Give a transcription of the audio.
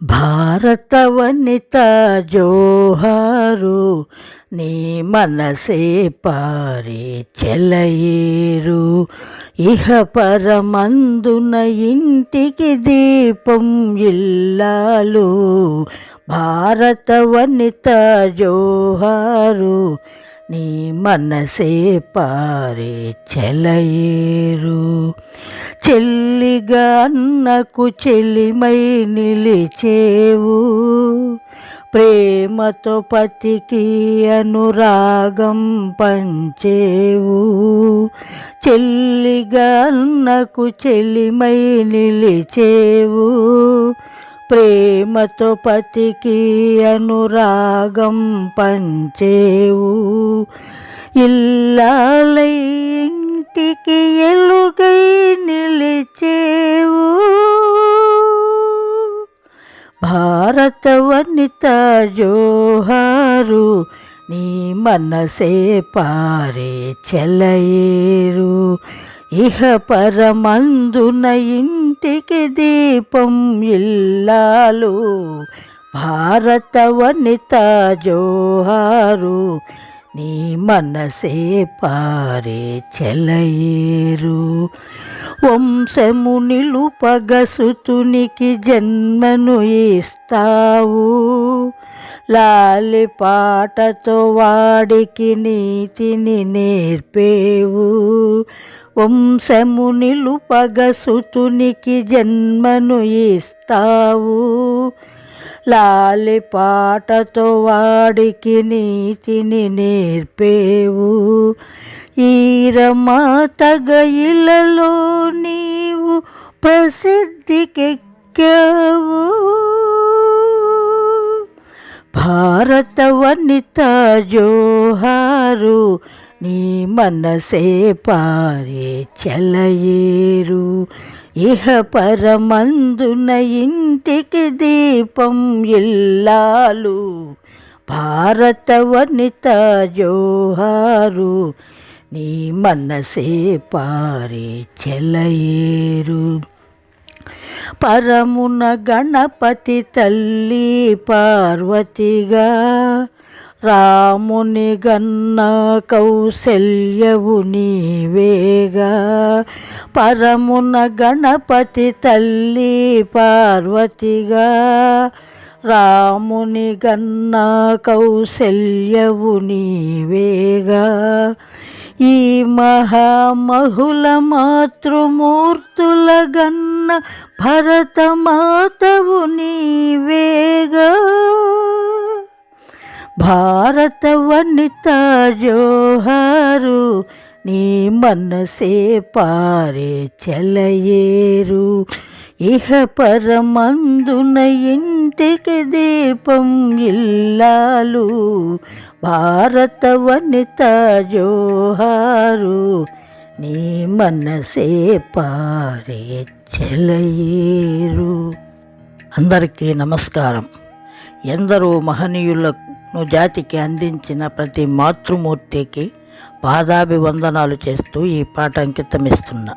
భారత వనిత జోహారు నీ మనసే పారే చెలయేరు. ఇహ పరమందున ఇంటికి దీపం ఇల్లాలు. భారత వనిత జోహారు నీ మనసే పారే చెలయేరు. చెల్లిగా అన్నకు చెలిమై నిలిచేవు. ప్రేమతో పతికి అనురాగం పంచేవు. చెల్లిగా అన్నకు చెలిమై నిలిచేవు. ప్రేమతో పతికి అనురాగం పంచేవు. ఇల్లాలై ఇంటికి ఎలుగై నిలిచేవు. భారత వనిత జోహారు నీ మనసే పారే చెలయేరు. ఇహ పరమందున ఇంటికి దీపం ఇల్లాలు. భారత వనిత జోహారు నీ మనసే పారే చెలయేరు. వంశము నిలుపగసుతునికి జన్మను ఇస్తావు. లాలి పాటతో వాడికి నీతిని నేర్పేవు. వంశము నిలుపగసుతునికి జన్మను ఇస్తావు. లాలి పాటతో వాడికి నీతిని నేర్పేవు. ఈరమాతగ ఇలలో నీవు ప్రసిద్ధికెక్కావు. భారత వనిత జోహారు నీ మనసే పారే చెలయేరు. ఇహ పరమందున ఇంటికి దీపం ఇల్లాలు భారత వనిత జోహారు నీ మనసే పారే చెలయేరు. పరమున గణపతి తల్లి పార్వతిగా రాముని గన్న కౌశల్యవు నీవేగా. పరమున గణపతి తల్లి పార్వతిగా. రాముని గన్న కౌశల్యవు నీవేగా. ఈ మహామహుల మాతృమూర్తుల గన్న భరతమాతవు నీవేగా. భారత వనిత జోహారు నీ మనసే పారే చెలయేరు. ఇహ పరమందున ఇంటికి దీపం ఇల్లాలు భారత వనిత జోహారు నీ మనసే పారే చెలయేరు. అందరికీ నమస్కారం. ఎందరో నువ్వు జాతికి అందించిన ప్రతి మాతృమూర్తికి పాదాభివందనాలు చేస్తూ ఈ పాట అంకితమిస్తున్నా.